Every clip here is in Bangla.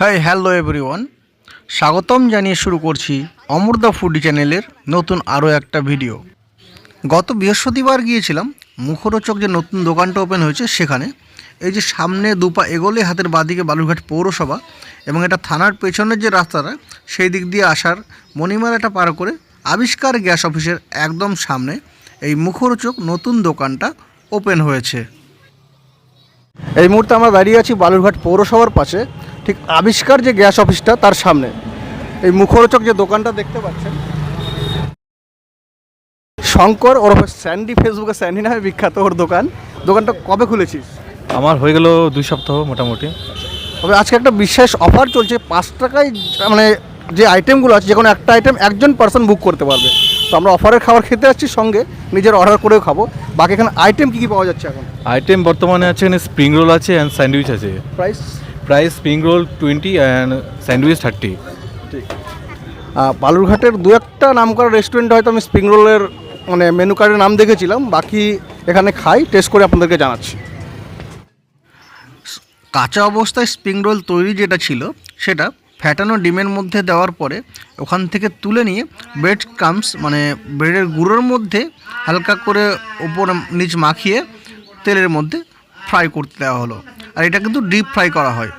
হাই হ্যালো এভরিওয়ান স্বাগতম জানিয়ে শুরু করছি অমৃতা ফুডি চ্যানেলের নতুন আরও একটা ভিডিও। গত বৃহস্পতিবার গিয়েছিলাম, মুখরোচক যে নতুন দোকানটা ওপেন হয়েছে সেখানে, এই যে সামনে দুপা এগোলে হাতের বাদিকে বালুরঘাট পৌরসভা এবং এটা থানার পেছনের যে রাস্তাটা, সেই দিক দিয়ে আসার মণিমালাটা পার করে আবিষ্কার গ্যাস অফিসের একদম সামনে এই মুখরোচক নতুন দোকানটা ওপেন হয়েছে। এই মুহূর্তে আমরা দাঁড়িয়ে আছি বালুরঘাট পৌরসভার পাশে। ঠিক আবিষ্কার যে গ্যাস অফিসটা তার সামনে। এই মুখরোচক যে দোকানটা দেখতে পাচ্ছেন শঙ্কর ওরফে স্যান্ডি ফেসবুকে স্যান্ডি নামে বিখ্যাত ওর দোকান। দোকানটা কবে খুলেছিস? আমার হয়ে গেল দুই সপ্তাহ মোটামুটি। তবে আজকে একটা বিশেষ অফার চলছে পাঁচ টাকায় মানে যে আইটেমগুলো আছে যে কোনো একটা আইটেম একজন পার্সন বুক করতে পারবে। তো আমরা অফারের খাবার খেতে আসছি সঙ্গে নিজের অর্ডার করেও খাব। বাকি এখানে আইটেম কী কী পাওয়া যাচ্ছে এখন? আইটেম বর্তমানে আছে এখানে স্প্রিং রোল আছে অ্যান্ড স্যান্ডউইচ আছে। Price? Price spring roll twenty and sandwich thirty. বালুরঘাটের দু একটা নাম করা রেস্টুরেন্ট হয়তো আমি স্প্রিং রোলের মানে মেনু কার্ডের নাম দেখেছিলাম বাকি এখানে খাই টেস্ট করে আপনাদেরকে জানাচ্ছি। কাঁচা অবস্থায় স্প্রিং রোল তৈরি যেটা ছিল সেটা ফ্যাটানো ডিমের মধ্যে দেওয়ার পরে ওখান থেকে তুলে নিয়ে ব্রেড কামস মানে ব্রেডের গুঁড়োর মধ্যে হালকা করে ওপর নিচ মাখিয়ে তেলের মধ্যে ফ্রাই করতে দেওয়া হলো। আর এটা কিন্তু ডিপ ফ্রাই করা হয়।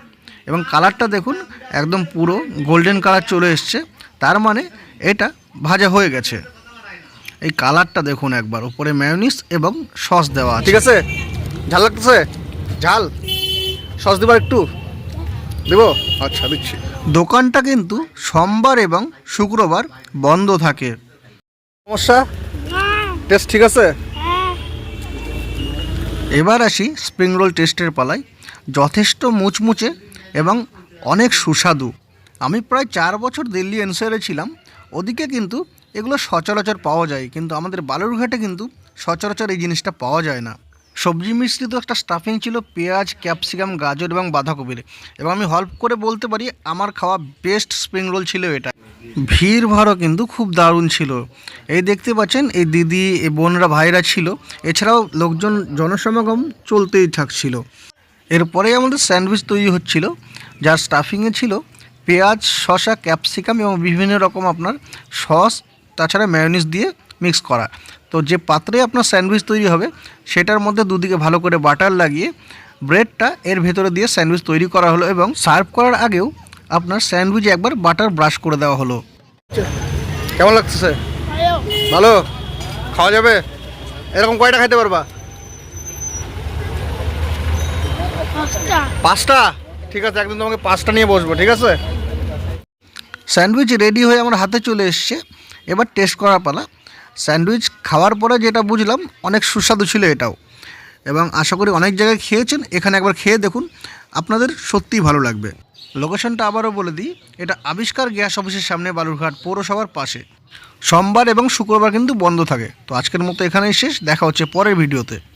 এবং কালারটা দেখুন একদম পুরো গোল্ডেন কালার চলে এসছে। তার মানে এটা ভাজা হয়ে গেছে। এই কালারটা দেখুন একবার উপরে ম্যায়োনিস এবং সস দেওয়া ঠিক আছে? ঝাল লাগতেছে? ঝাল? সস দেবার একটু? দেবো? আচ্ছা দিচ্ছি। দোকানটা কিন্তু সোমবার এবং শুক্রবার বন্ধ থাকে। সমস্যা? টেস্ট ঠিক আছে? এবার আসি স্প্রিং রোল টেস্টের পালায়। যথেষ্ট মুচমুচে এবং অনেক সুস্বাদু। আমি প্রায় চার বছর দিল্লি এনসিআরে ছিলাম। ওদিকে কিন্তু এগুলো সচরাচর পাওয়া যায়, কিন্তু আমাদের বালুরঘাটে কিন্তু সচরাচর এই জিনিসটা পাওয়া যায় না। সবজি মিশ্রিত একটা স্টাফিং ছিল পেঁয়াজ ক্যাপসিকাম গাজর এবং বাঁধাকপির। এবং আমি হল্প করে বলতে পারি, আমার খাওয়া বেস্ট স্প্রিং রোল ছিল এটা। ভিড় ভাড়ও কিন্তু খুব দারুণ ছিল। এই দেখতে পাচ্ছেন, এই দিদি, এই বোনরা, ভাইরা ছিল। এছাড়াও লোকজন জনসমাগম চলতেই থাকছিল। এরপরেই আমাদের স্যান্ডউইচ তৈরি হচ্ছিল, যার স্টাফিংয়ে ছিল পেঁয়াজ, শসা, ক্যাপসিকাম এবং বিভিন্ন রকম আপনার সস, তাছাড়া ম্যায়োনিজ দিয়ে মিক্স করা। তো যে পাত্রে আপনার স্যান্ডউইচ তৈরি হবে, সেটার মধ্যে দুদিকে ভালো করে বাটার লাগিয়ে ব্রেডটা এর ভেতরে দিয়ে স্যান্ডউইচ তৈরি করা হলো এবং সার্ভ করার আগেও আপনার স্যান্ডউইচ একবার বাটার ব্রাশ করে দেওয়া হলো। কেমন লাগছে স্যার? ভালো? খাওয়া যাবে? এরকম কয়টা খাইতে পারবা? পাঁচটা। পাঁচটা? ঠিক আছে একদিন তোমাকে পাঁচটা নিয়ে বসবো ঠিক আছে? স্যান্ডউইচ রেডি হয়ে আমার হাতে চলে এসছে। এবার টেস্ট করার পালা। স্যান্ডউইচ খাওয়ার পরে যেটা বুঝলাম অনেক সুস্বাদু ছিল এটাও। এবং আশা করি অনেক জায়গায় খেয়েছেন এখানে একবার খেয়ে দেখুন। আপনাদের সত্যিই ভালো লাগবে। লোকেশনটা আবারও বলে দিই, এটা আবিষ্কার গ্যাস অফিসের সামনে বালুরঘাট পৌরসভার পাশে। সোমবার এবং শুক্রবার কিন্তু বন্ধ থাকে। তো আজকের মতো এখানেই শেষ, দেখা হচ্ছে পরের ভিডিওতে।